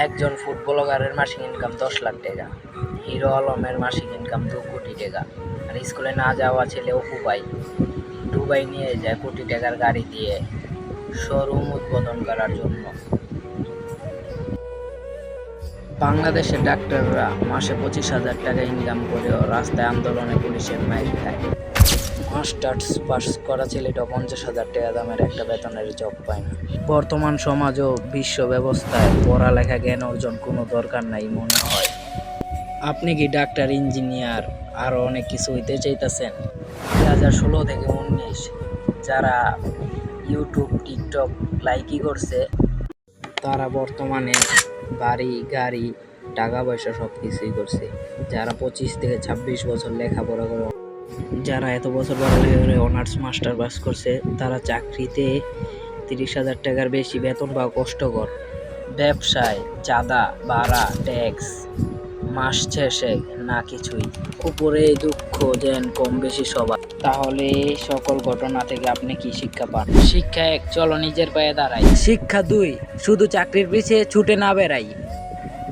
একজন ফুটবলারের মাসিক ইনকাম দশ লাখ টাকা, হিরো আলমের মাসিক ইনকাম দু কোটি টাকা। আর স্কুলে না যাওয়া ছেলে অপু দুবাই নিয়ে যায় কোটি টাকার গাড়ি দিয়ে শোরুম উদ্বোধন করার জন্য। বাংলাদেশের ডাক্তাররা মাসে পঁচিশ হাজার টাকা ইনকাম করেও রাস্তায় আন্দোলনে পুলিশের মাইর খায় মাস্টার্স পাস করা ছেলেটা পঞ্চাশ হাজার টাকা দামের একটা বেতনের জব পায় না। বর্তমান সমাজ ও বিশ্ব ব্যবস্থায় পড়ালেখা, জ্ঞান অর্জন কোনো দরকার নাই মনে হয়। আপনি কি ডাক্তার, ইঞ্জিনিয়ার আরও অনেক কিছু হইতে চাইতেছেন? দু হাজার ষোলো থেকে উনিশ, যারা ইউটিউব টিকটক লাইকই করছে, তারা বর্তমানে বাড়ি, গাড়ি, টাকা পয়সা সব কিছুই করছে। যারা পঁচিশ থেকে ছাব্বিশ বছর লেখাপড়া করে যারা এত বছর পড়ালেখা করে অনার্স মাস্টার পাস করছে তারা চাকরিতে তিরিশ হাজার টাকার বেশি বেতন পাওয়া কষ্টকর। ব্যবসায় চাঁদা ভাড়া ট্যাক্স মাস শেষে না কিছুই। উপরে দুঃখ যেন কম বেশি সবার। তাহলে সকল ঘটনা থেকে আপনি কি শিক্ষা পান? শিক্ষা এক চলো নিজের পায়ে দাঁড়াই। শিক্ষা দুই শুধু চাকরির পিছিয়ে ছুটে না বেড়াই।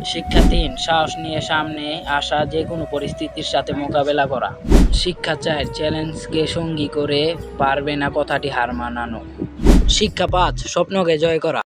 শিক্ষা তিন সাহস নিয়ে সামনে আসা যে কোনো পরিস্থিতির সাথে মোকাবেলা করা। শিক্ষা চার চ্যালেঞ্জকে সঙ্গী করে পারবে না কথাটি হার মানানো। শিক্ষা পাঁচ স্বপ্নকে জয় করা।